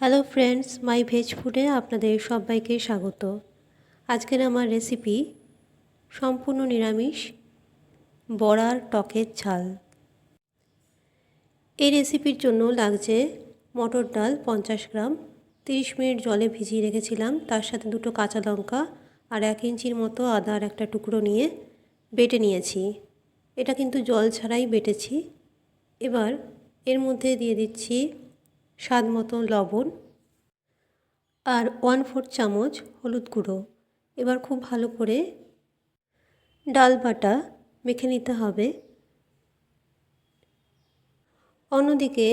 Hello friends মাই veg ফুডে আপনাদের সবাইকে স্বাগত। আজকের আমার রেসিপি সম্পূর্ণ নিরামিষ বড়ার টকের ঝাল। এই রেসিপির জন্য লাগছে মটর ডাল পঞ্চাশ গ্রাম, তিরিশ মিনিট জলে ভিজিয়ে রেখেছিলাম, তার সাথে দুটো কাঁচা লঙ্কা আর এক ইঞ্চির মতো আদার একটা টুকরো নিয়ে বেটে নিয়েছি। এটা কিন্তু জল ছাড়াই বেটেছি। এবার এর মধ্যে দিয়ে দিচ্ছি স্বাদ মতো লবণ আর ওয়ান ফোর চামচ হলুদ গুঁড়ো। এবার খুব ভালো করে ডাল বাটা মেখে নিতে হবে। অন্যদিকে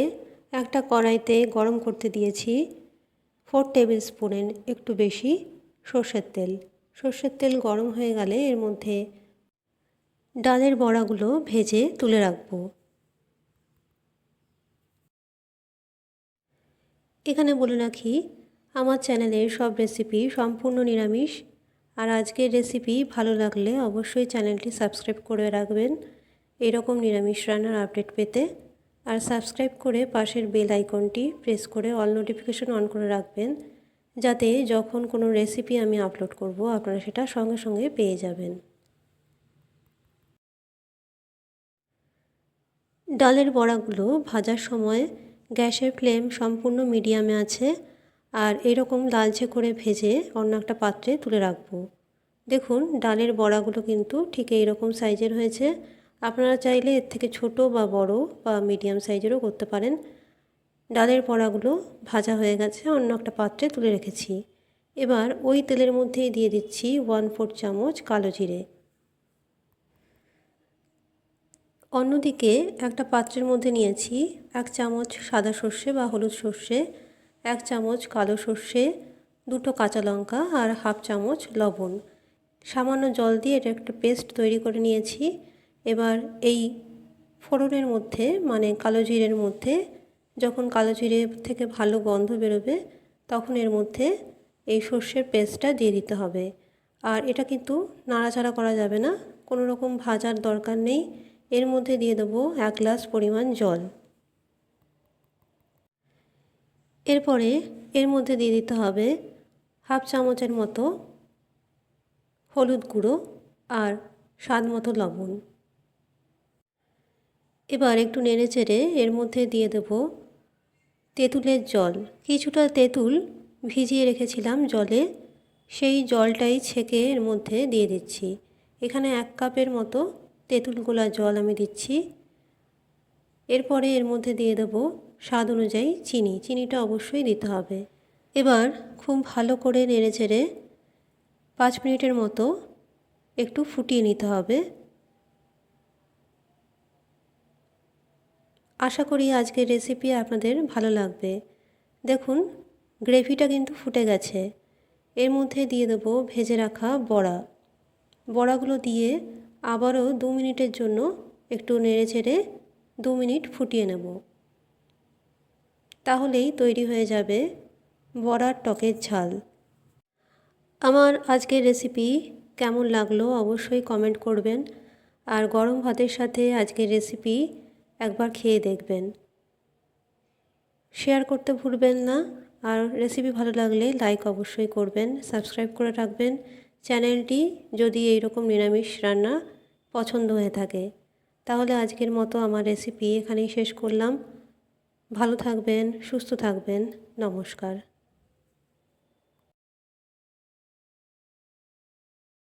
একটা কড়াইতে গরম করতে দিয়েছি ফোর টেবিল স্পুনের একটু বেশি সর্ষের তেল। সর্ষের তেল গরম হয়ে গেলে এর মধ্যে ডালের বড়াগুলো ভেজে তুলে রাখব। এখানে বলে রাখি, আমার চ্যানেলের সব রেসিপি সম্পূর্ণ নিরামিষ। আর আজকের রেসিপি ভালো লাগলে অবশ্যই চ্যানেলটি সাবস্ক্রাইব করে রাখবেন। এরকম নিরামিষ রান্নার আপডেট পেতে। আর সাবস্ক্রাইব করে পাশের বেল আইকনটি প্রেস করে অল নোটিফিকেশন অন করে রাখবেন। যাতে যখন কোনো রেসিপি আমি আপলোড করব, আপনারা সেটা সঙ্গে সঙ্গে পেয়ে যাবেন। ডালের বড়াগুলো ভাজার সময় গ্যাসের ফ্লেম সম্পূর্ণ মিডিয়ামে আছে আর এরকম লালচে করে ভেজে অন্য একটা পাত্রে তুলে রাখব। দেখুন, ডালের বড়াগুলো কিন্তু ঠিক এইরকম সাইজের হয়েছে। আপনারা চাইলে এর থেকে ছোট বা বড় বা মিডিয়াম সাইজেরও করতে পারেন। ডালের বড়াগুলো ভাজা হয়ে গেছে, অন্য একটা পাত্রে তুলে রেখেছি। এবার ওই তেলের মধ্যেই দিয়ে দিচ্ছি ওয়ান ফোর চামচ কালো জিরে। অন্যদিকে একটা পাত্রের মধ্যে নিয়েছি এক চামচ সাদা সর্ষে বা হলুদ সর্ষে, এক চামচ কালো সর্ষে, দুটো কাঁচা লঙ্কা আর হাফ চামচ লবণ। সামান্য জল দিয়ে এটা একটা পেস্ট তৈরি করে নিয়েছি। এবার এই ফোড়নের মধ্যে মানে কালো জিরের মধ্যে, যখন কালো জিরে থেকে ভালো গন্ধ বেরোবে, তখন এর মধ্যে এই সর্ষের পেস্টটা দিয়ে দিতে হবে। আর এটা কিন্তু নাড়াচাড়া করা যাবে না, কোনো রকম ভাজার দরকার নেই। এর মধ্যে দিয়ে দেবো এক গ্লাস পরিমাণ জল। এরপরে এর মধ্যে দিয়ে দিতে হবে হাফ চামচের মতো হলুদ গুঁড়ো আর স্বাদ মতো লবণ। এবার একটু নেড়ে চেড়ে এর মধ্যে দিয়ে দেব তেঁতুলের জল। কিছুটা তেঁতুল ভিজিয়ে রেখেছিলাম জলে, সেই জলটাই ছেঁকে এর মধ্যে দিয়ে দিচ্ছি। এখানে এক কাপের মতো তেঁতুল গোলা জল আমি দিচ্ছি। এরপরে এর মধ্যে দিয়ে দেব স্বাদ অনুযায়ী চিনি। চিনিটা অবশ্যই দিতে হবে। এবার খুব ভালো করে নেড়ে চেড়ে পাঁচ মিনিটের মতো একটু ফুটিয়ে নিতে হবে। আশা করি আজকের রেসিপি আপনাদের ভালো লাগবে। দেখুন, গ্রেভিটা কিন্তু ফুটে গেছে। এর মধ্যে দিয়ে দেবো ভেজে রাখা বড়া। বড়াগুলো দিয়ে আবারও দু মিনিটের জন্য একটু নেড়ে চেড়ে দু মিনিট ফুটিয়ে নেব। তাহলেই তৈরি হয়ে যাবে বড়ার টকের ঝাল। আমার আজকের রেসিপি কেমন লাগল অবশ্যই কমেন্ট করবেন আর গরম ভাতের সাথে আজকের রেসিপি একবার খেয়ে দেখবেন। শেয়ার করতে ভুলবেন না আর রেসিপি ভালো লাগলে লাইক অবশ্যই করবেন, সাবস্ক্রাইব করে রাখবেন। চ্যানেলটি যদি এইরকম নিরামিষ রান্না পছন্দ হয়ে থাকে, তাহলে আজকের মতো আমার রেসিপি এখানেই শেষ করলাম। ভালো থাকবেন, সুস্থ থাকবেন। নমস্কার।